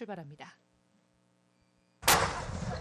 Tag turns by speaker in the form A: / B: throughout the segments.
A: 출발합니다.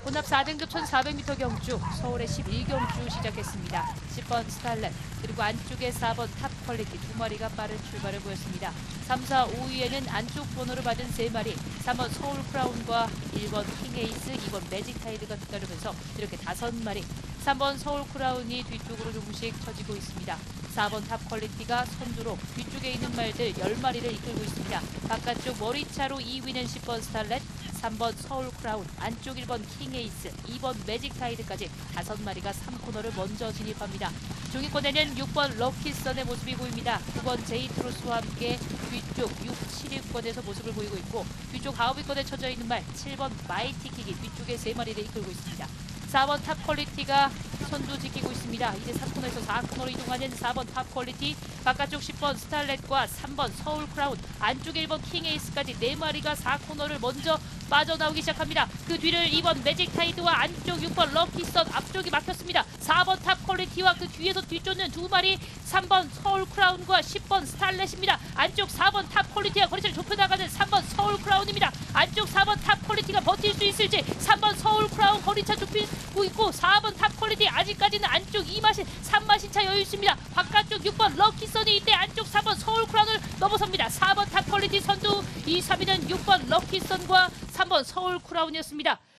A: 혼합 4등급 1400m 경주 서울의 11경주 시작했습니다. 10번 스칼렛 그리고 안쪽에 4번 탑 퀄리티 두 마리가 빠른 출발을 보였습니다. 3, 4, 5위에는 안쪽 번호를 받은 3마리 3번 서울 크라운과 1번 킹에이스 2번 매직 타이드가 뒤따르면서 이렇게 5마리 3번 서울 크라운이 뒤쪽으로 조금씩 처지고 있습니다. 4번 탑 퀄리티가 선두로 뒤쪽에 있는 말들 10마리를 이끌고 있습니다. 바깥쪽 머리차로 2위는 10번 스탈렛 3번 서울 크라운, 안쪽 1번 킹에이스, 2번 매직 타이드까지 5마리가 3코너를 먼저 진입합니다. 중위권에는 6번 럭키선의 모습이 보입니다. 9번 제이트로스와 함께 뒤쪽 6, 7위권에서 모습을 보이고 있고 뒤쪽 9위권에 쳐져 있는 말 7번 마이티킥이 뒤쪽에 3마리를 이끌고 있습니다. 4번 탑 퀄리티가 선두 지키고 있습니다. 이제 3코너에서 4코너로 이동하는 4번 탑 퀄리티, 바깥쪽 10번 스탈렛과 3번 서울 크라운, 안쪽 1번 킹에이스까지 4마리가 4코너를 먼저 빠져나오기 시작합니다. 그 뒤를 2번 매직 타이드와 안쪽 6번 럭키선 앞쪽이 막혔습니다. 4번 탑 퀄리티와 그 뒤에서 뒤쫓는 두 마리 3번 서울 크라운과 10번 스탈렛입니다. 안쪽 4번 탑 퀄리티가 거리차를 좁혀나가는 3번 서울 크라운입니다. 안쪽 4번 탑 퀄리티가 버틸 수 있을지 3번 서울 크라운 거리차 좁히고 있고 4번 탑 퀄리티 아직까지는 안쪽 2마신 3마신 차 여유 있습니다. 바깥쪽 6번 럭키선이 이때 안쪽 4번 서울 크라운을 넘어섭니다. 4번 탑 퀄리티 선두 2, 3위는 6번 럭키선과 3번 서울 크라운이었습니다.